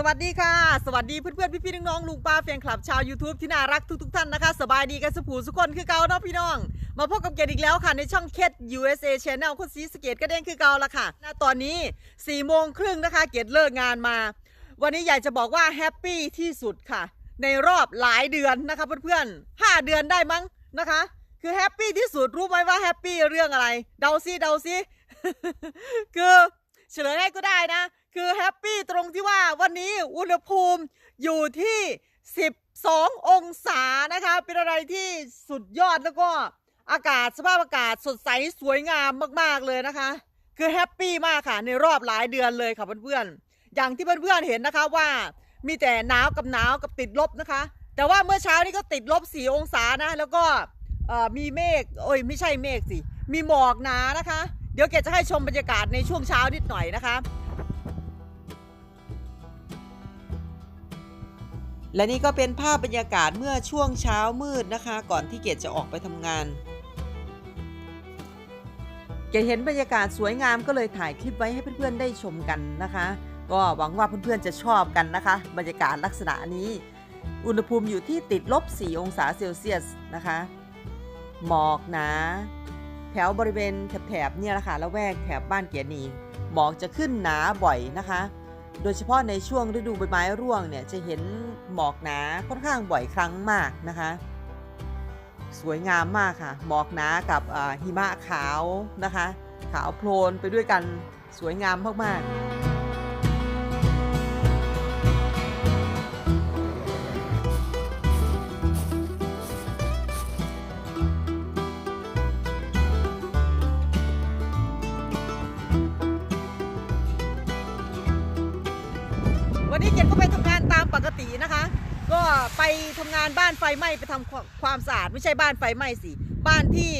สวัสดีค่ะ สวัสดีเพื่อนๆ พี่ๆ น้องๆ ลุงป้าแฟนคลับชาว YouTube ที่น่ารักทุกๆ ท่านนะคะ สบายดีกันสุขูสุกคนคือเก่าเนาะพี่น้อง มาพบกับเกดอีกแล้วค่ะ ในช่องเคด USA Channel คนสีสเกตก็เด้งคือเก่าละค่ะณตอนนี้4ี่โมงครึ่งนะคะ เกดเลิกงานมา วันนี้อยากจะบอกว่าแฮปปี้ที่สุดค่ะ ในรอบหลายเดือนนะคะเพื่อนๆ5เดือนได้มั้งนะคะ คือแฮปปี้ที่สุดรู้ไหมว่าแฮปปี้เรื่องอะไร เดาซิเดาซิคือเฉลยให้ก็ได้นะคือแฮปปี้ตรงที่ว่าวันนี้อุณหภูมิอยู่ที่ 12 องศานะคะ เป็นอะไรที่สุดยอดแล้วก็อากาศสภาพอากาศสดใสสวยงามมาก ๆ เลยนะคะ คือแฮปปี้มากค่ะ ในรอบหลายเดือนเลยค่ะเพื่อนๆ อย่างที่เพื่อนๆเห็นนะคะว่ามีแต่หนาวกับหนาวกับติดลบนะคะ แต่ว่าเมื่อเช้านี้ก็ติดลบ4องศานะ แล้วก็มีเมฆโอ้ยไม่ใช่เมฆสิ มีหมอกหนานะคะ เดี๋ยวเกดจะให้ชมบรรยากาศในช่วงเช้านิดหน่อยนะคะ และนี่ก็เป็นภาพบรรยากาศเมื่อช่วงเช้ามืดนะคะ ก่อนที่เกดจะออกไปทำงาน เกดเห็นบรรยากาศสวยงามก็เลยถ่ายคลิปไว้ให้เพื่อนๆได้ชมกันนะคะ ก็หวังว่าเพื่อนๆจะชอบกันนะคะ บรรยากาศลักษณะนี้ อุณหภูมิอยู่ที่ติดลบ 4 องศาเซลเซียสนะคะ หมอกหนาแถวบริเวณแถบๆเนี่ยแหละค่ะละแวกแถบบ้านเกียรนีหมอกจะขึ้นหนาบ่อยนะคะ โดยเฉพาะในช่วงฤดูใบไม้ร่วงเนี่ยจะเห็นหมอกหนาค่อนข้างบ่อยครั้งมากนะคะ สวยงามมากค่ะ หมอกหนากับหิมะขาวนะคะ ขาวโพลนไปด้วยกันสวยงามมากๆ วันนี้เกดก็ไปทำงานตามปกตินะคะ ก็ไปทำงานบ้านไฟไหม้ไปทำความความสะอาดไม่ใช่บ้านไฟไหม้สิบ้านที่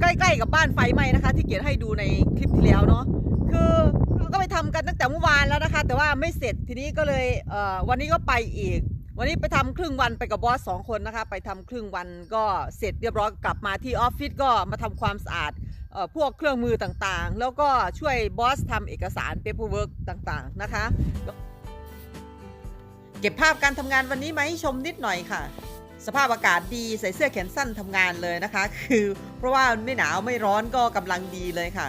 ใกล้ๆกับบ้านไฟไหม้นะคะ ที่เกดให้ดูในคลิปที่แล้วเนาะคือเราก็ไปทำกันตั้งแต่เมื่อวานแล้วนะคะ แต่ว่าไม่เสร็จทีนี้ก็เลยเอ่อวันนี้ก็ไปอีก วันนี้ไปทำครึ่งวันไปกับบอสสองคนนะคะ ไปทำครึ่งวันก็เสร็จเรียบร้อยกลับมาที่ออฟฟิศก็มาทำความสะอาดออพวกเครื่องมือต่างๆ แล้วก็ช่วยบอสทำเอกสาร paperwork ต่างๆ นะคะ เก็บภาพการทำงานวันนี้มาให้ชมนิดหน่อยค่ะ สภาพอากาศดีใส่เสื้อแขนสั้นทำงานเลยนะคะ คือเพราะว่าไม่หนาวไม่ร้อนก็กำลังดีเลยค่ะ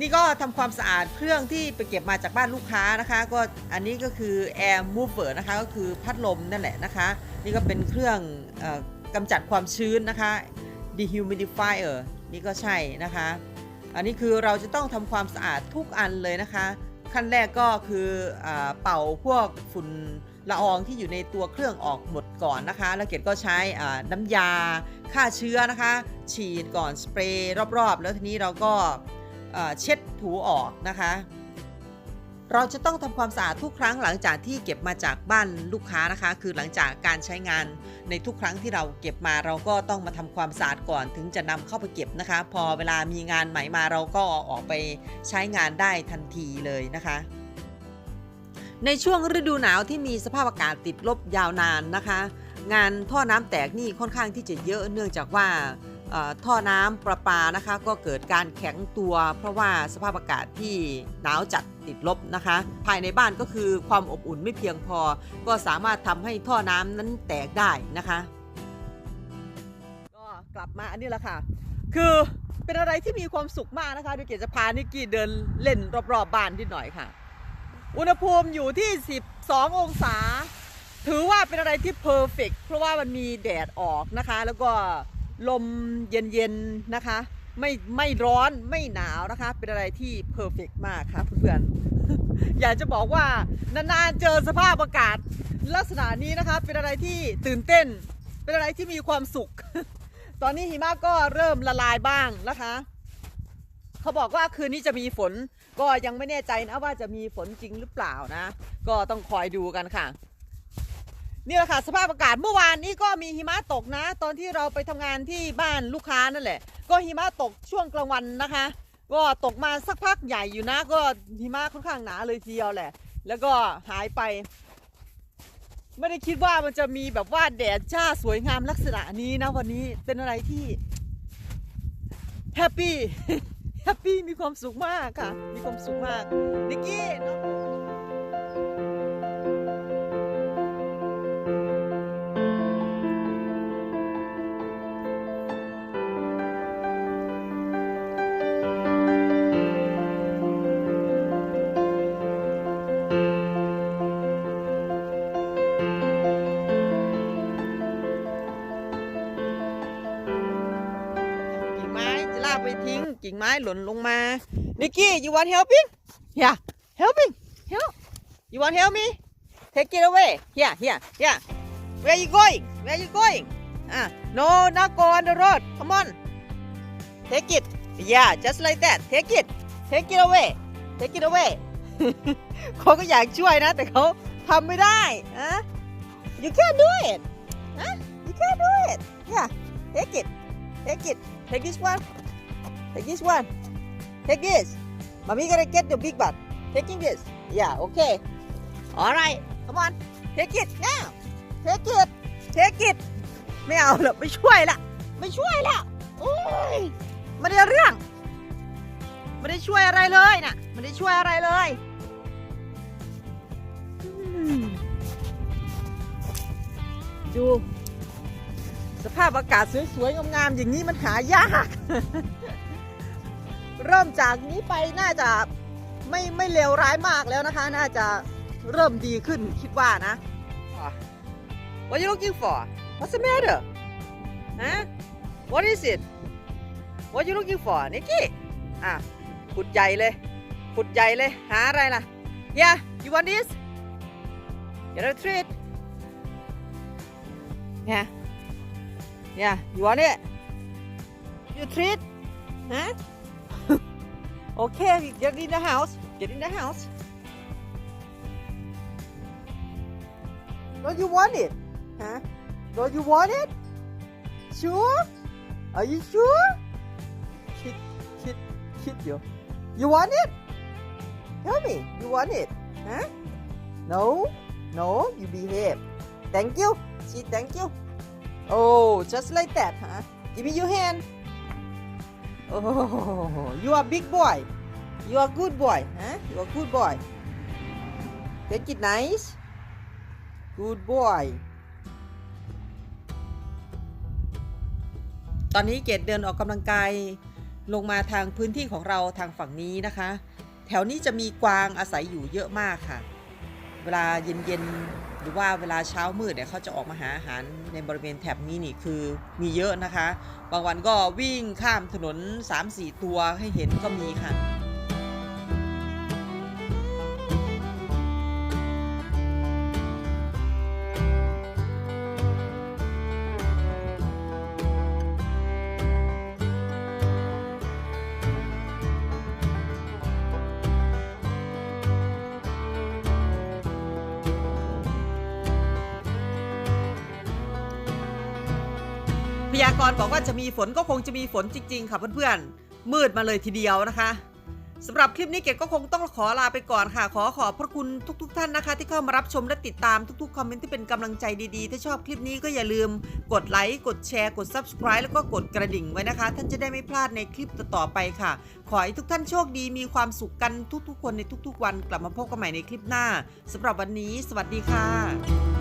นี่ก็ทำความสะอาดเครื่องที่ไปเก็บมาจากบ้านลูกค้านะคะ ก็อันนี้ก็คือ air mover นะคะ ก็คือพัดลมนั่นแหละนะคะ นี่ก็เป็นเครื่องอกำจัดความชื้นนะคะ dehumidifier นี่ก็ใช่นะคะ อันนี้คือเราจะต้องทำความสะอาดทุกอันเลยนะคะ ขั้นแรกก็คืออเป่าพวกฝุ่น ละอองที่อยู่ในตัวเครื่องออกหมดก่อนนะคะ แล้วเกดก็ใช้น้ำยาฆ่าเชื้อนะคะ ฉีดก่อนสเปรย์รอบๆ แล้วทีนี้เราก็เช็ดถูออกนะคะ เราจะต้องทำความสะอาดทุกครั้งหลังจากที่เก็บมาจากบ้านลูกค้านะคะ คือหลังจากการใช้งานในทุกครั้งที่เราเก็บมาเราก็ต้องมาทำความสะอาดก่อนถึงจะนำเข้าไปเก็บนะคะ พอเวลามีงานใหม่มาเราก็เอาออกไปใช้งานได้ทันทีเลยนะคะ ในช่วงฤดูหนาวที่มีสภาพอากาศติดลบยาวนานนะคะ งานท่อน้ำแตกนี่ค่อนข้างที่จะเยอะเนื่องจากว่าท่อน้ำประปานะคะ ก็เกิดการแข็งตัว เพราะว่าสภาพอากาศที่หนาวจัดติดลบนะคะ ภายในบ้านก็คือความอบอุ่นไม่เพียงพอ ก็สามารถทำให้ท่อน้ำนั้นแตกได้นะคะ ก็กลับมาอันนี้แหละค่ะ คือเป็นอะไรที่มีความสุขมากนะคะเดี๋ยวเกจะพานิกกี้เดินเล่นรอบๆบบ้านนิดหน่อยค่ะ อุณหภูมิอยู่ที่ 12 องศา ถือว่าเป็นอะไรที่เพอร์เฟกเพราะว่ามันมีแดดออกนะคะ แล้วก็ลมเย็นๆนะคะ ไม่ไม่ร้อนไม่หนาวนะคะ เป็นอะไรที่เพอร์เฟกมากค่ะเพื่อนๆ อยากจะบอกว่านานๆเจอสภาพอากาศ ลักษณะนี้นะคะ เป็นอะไรที่ตื่นเต้น เป็นอะไรที่มีความสุข ตอนนี้หิมะก็เริ่มละลายบ้างนะคะ เขาบอกว่าคืนนี้จะมีฝน ก็ยังไม่แน่ใจนะว่าจะมีฝนจริงหรือเปล่านะ ก็ต้องคอยดูกันค่ะ นี่แหละค่ะสภาพอากาศเมื่อวานนี้ก็มีหิมะตกนะ ตอนที่เราไปทำงานที่บ้านลูกค้านั่นแหละ ก็หิมะตกช่วงกลางวันนะคะ ก็ตกมาสักพักใหญ่อยู่นะ ก็หิมะค่อนข้างหนาเลยทีเดียวแหละ แล้วก็หายไป ไม่ได้คิดว่ามันจะมีแบบว่าแดดจ้าสวยงามลักษณะนี้นะวันนี้เป็นอะไรที่แฮปปี้ แฮปปี้มีความสุขมากค่ะ มีความสุขมากนิกกี้น้อง กิ่งไม้หล่นลงมานิกกี้ you want helping yeah helping help you want help me take it away here here here where you going where you going อะ no not go on the road come on take it yeah just like that take it take it away take it away เขาก็อยากช่วยนะ แต่เขาทำไม่ได้อะ you can't do it ฮะ you can't do it yeah take it take it take this one take this one take this mommy gonna get the big one taking this yeah okay alright come on take it now take it take it ไม่เอาหรอกไม่ช่วยละ ไม่ช่วยละโอ้ยไม่ได้เรื่อง ไม่ได้ช่วยอะไรเลยนะไม่ได้ช่วยอะไรเลยดูสภาพอากาศสวยๆงามๆอย่างนี้มันหายาก เริ่มจากนี้ไปน่าจะไม่ไม่เลวร้ายมากแล้วนะคะ น่าจะเริ่มดีขึ้นคิดว่านะ What you looking for What's the matter ฮะ What is it What you looking for นิกกี้อะขุดใหญ่เลยขุดใหญ่เลยหาอะไรล่ะ Yeah you want this Get a treat Yeah Yeah you want it You treat Huh Okay get in the house. Get in the house. Don't you want it? Huh? Don't you want it? Sure? Are you sure? Kid Kid Kid you You want it? Tell me You want it? Huh? No? No? You behave Thank you. See thank you. Oh just like that huh? Give me your hand Oh you are big boy You are good boy huh You are good boy Take it nice Good boy ตอนนี้เกดเดินออกกำลังกายลงมาทางพื้นที่ของเราทางฝั่งนี้นะคะ แถวนี้จะมีกวางอาศัยอยู่เยอะมากค่ะ เวลาเย็นๆหรือว่าเวลาเช้ามืดเนี่ยเขาจะออกมาหาอาหารในบริเวณแถบนี้นี่คือมีเยอะนะคะ บางวันก็วิ่งข้ามถนน 3-4 ตัวให้เห็นก็มีค่ะ พยากรณ์บอกว่าจะมีฝนก็คงจะมีฝนจริง ๆ ค่ะเพื่อนๆ มืดมาเลยทีเดียวนะคะสำหรับคลิปนี้เกดก็คงต้องขอลาไปก่อนค่ะ ขอขอบพระคุณทุกๆท่านนะคะ ที่เข้ามารับชมและติดตามทุกๆคอมเมนต์ที่เป็นกำลังใจดีๆ ถ้าชอบคลิปนี้ก็อย่าลืมกดไลค์กดแชร์กด subscribe แล้วก็กดกระดิ่งไว้นะคะ ท่านจะได้ไม่พลาดในคลิปต่อๆไปค่ะ ขอให้ทุกท่านโชคดีมีความสุขกันทุกๆ คนในทุกๆ วันกลับมาพบกันใหม่ในคลิปหน้าสำหรับวันนี้ สวัสดีค่ะ